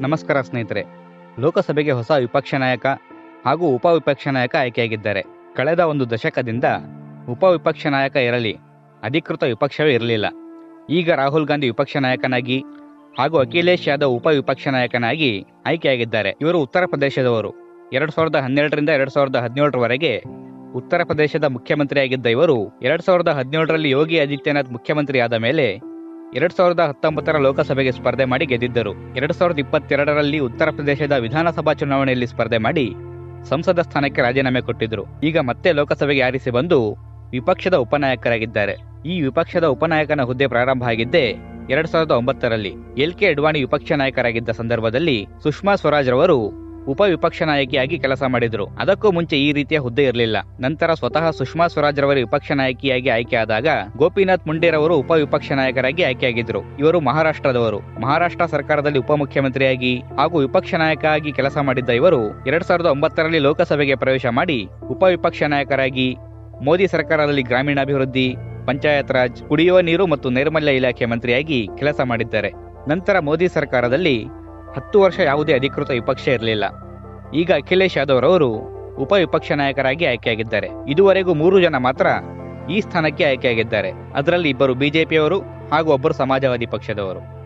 ನಮಸ್ಕಾರ ಸ್ನೇಹಿತರೆ. ಲೋಕಸಭೆಗೆ ಹೊಸ ವಿಪಕ್ಷ ನಾಯಕ ಹಾಗೂ ಉಪವಿಪಕ್ಷ ನಾಯಕ ಆಯ್ಕೆಯಾಗಿದ್ದಾರೆ. ಕಳೆದ ಒಂದು ದಶಕದಿಂದ ಉಪವಿಪಕ್ಷ ನಾಯಕ ಇರಲಿ, ಅಧಿಕೃತ ವಿಪಕ್ಷವೇ ಇರಲಿಲ್ಲ. ಈಗ ರಾಹುಲ್ ಗಾಂಧಿ ವಿಪಕ್ಷ ನಾಯಕನಾಗಿ ಹಾಗೂ ಅಖಿಲೇಶ್ ಯಾದವ್ ಉಪವಿಪಕ್ಷ ನಾಯಕನಾಗಿ ಆಯ್ಕೆಯಾಗಿದ್ದಾರೆ. ಇವರು ಉತ್ತರ ಪ್ರದೇಶದವರು. ಎರಡ್ ಸಾವಿರದ ಹನ್ನೆರಡರಿಂದ ಎರಡ್ ಸಾವಿರದ ಹದಿನೇಳರವರೆಗೆ ಉತ್ತರ ಪ್ರದೇಶದ ಮುಖ್ಯಮಂತ್ರಿಯಾಗಿದ್ದ ಇವರು ಎರಡ್ ಸಾವಿರದ ಹದಿನೇಳರಲ್ಲಿ ಯೋಗಿ ಆದಿತ್ಯನಾಥ್ ಮುಖ್ಯಮಂತ್ರಿಯಾದ ಮೇಲೆ ಎರಡ್ ಸಾವಿರದ ಹತ್ತೊಂಬತ್ತರ ಲೋಕಸಭೆಗೆ ಸ್ಪರ್ಧೆ ಮಾಡಿ ಗೆದ್ದಿದ್ದರು. ಎರಡ್ ಸಾವಿರದ ಇಪ್ಪತ್ತೆರಡರಲ್ಲಿ ಉತ್ತರ ಪ್ರದೇಶದ ವಿಧಾನಸಭಾ ಚುನಾವಣೆಯಲ್ಲಿ ಸ್ಪರ್ಧೆ ಮಾಡಿ ಸಂಸದ ಸ್ಥಾನಕ್ಕೆ ರಾಜೀನಾಮೆ ಕೊಟ್ಟಿದ್ದರು. ಈಗ ಮತ್ತೆ ಲೋಕಸಭೆಗೆ ಆರಿಸಿ ಬಂದು ವಿಪಕ್ಷದ ಉಪನಾಯಕರಾಗಿದ್ದಾರೆ. ಈ ವಿಪಕ್ಷದ ಉಪನಾಯಕನ ಹುದ್ದೆ ಪ್ರಾರಂಭ ಆಗಿದ್ದೇ ಎರಡ್ ಸಾವಿರದ ಒಂಬತ್ತರಲ್ಲಿ ಎಲ್ ಕೆ ಅಡ್ವಾಣಿ ವಿಪಕ್ಷ ನಾಯಕರಾಗಿದ್ದ ಸಂದರ್ಭದಲ್ಲಿ ಸುಷ್ಮಾ ಸ್ವರಾಜ್ ರವರು ಉಪವಿಪಕ್ಷ ನಾಯಕಿಯಾಗಿ ಕೆಲಸ ಮಾಡಿದರು. ಅದಕ್ಕೂ ಮುಂಚೆ ಈ ರೀತಿಯ ಹುದ್ದೆ ಇರಲಿಲ್ಲ. ನಂತರ ಸ್ವತಃ ಸುಷ್ಮಾ ಸ್ವರಾಜ್ ರವರು ವಿಪಕ್ಷ ನಾಯಕಿಯಾಗಿ ಆಯ್ಕೆಯಾದಾಗ ಗೋಪಿನಾಥ್ ಮುಂಡೇರವರು ಉಪವಿಪಕ್ಷ ನಾಯಕರಾಗಿ ಆಯ್ಕೆಯಾಗಿದ್ದರು ಇವರು ಮಹಾರಾಷ್ಟ್ರದವರು. ಮಹಾರಾಷ್ಟ್ರ ಸರ್ಕಾರದಲ್ಲಿ ಉಪಮುಖ್ಯಮಂತ್ರಿಯಾಗಿ ಹಾಗೂ ವಿಪಕ್ಷ ನಾಯಕ ಆಗಿ ಕೆಲಸ ಮಾಡಿದ್ದ ಇವರು ಎರಡ್ ಸಾವಿರದ ಒಂಬತ್ತರಲ್ಲಿ ಲೋಕಸಭೆಗೆ ಪ್ರವೇಶ ಮಾಡಿ ಉಪವಿಪಕ್ಷ ನಾಯಕರಾಗಿ ಮೋದಿ ಸರ್ಕಾರದಲ್ಲಿ ಗ್ರಾಮೀಣಾಭಿವೃದ್ಧಿ, ಪಂಚಾಯತ್ ರಾಜ್, ಕುಡಿಯುವ ನೀರು ಮತ್ತು ನೈರ್ಮಲ್ಯ ಇಲಾಖೆ ಮಂತ್ರಿಯಾಗಿ ಕೆಲಸ ಮಾಡಿದ್ದಾರೆ. ನಂತರ ಮೋದಿ ಸರ್ಕಾರದಲ್ಲಿ ಹತ್ತು ವರ್ಷ ಯಾವುದೇ ಅಧಿಕೃತ ವಿಪಕ್ಷ ಇರಲಿಲ್ಲ. ಈಗ ಅಖಿಲೇಶ್ ಯಾದವ್ ಉಪ ವಿಪಕ್ಷ ನಾಯಕರಾಗಿ ಆಯ್ಕೆಯಾಗಿದ್ದಾರೆ. ಇದುವರೆಗೂ ಮೂರು ಜನ ಮಾತ್ರ ಈ ಸ್ಥಾನಕ್ಕೆ ಆಯ್ಕೆಯಾಗಿದ್ದಾರೆ. ಅದರಲ್ಲಿ ಇಬ್ಬರು ಬಿಜೆಪಿಯವರು ಹಾಗೂ ಒಬ್ಬರು ಸಮಾಜವಾದಿ ಪಕ್ಷದವರು.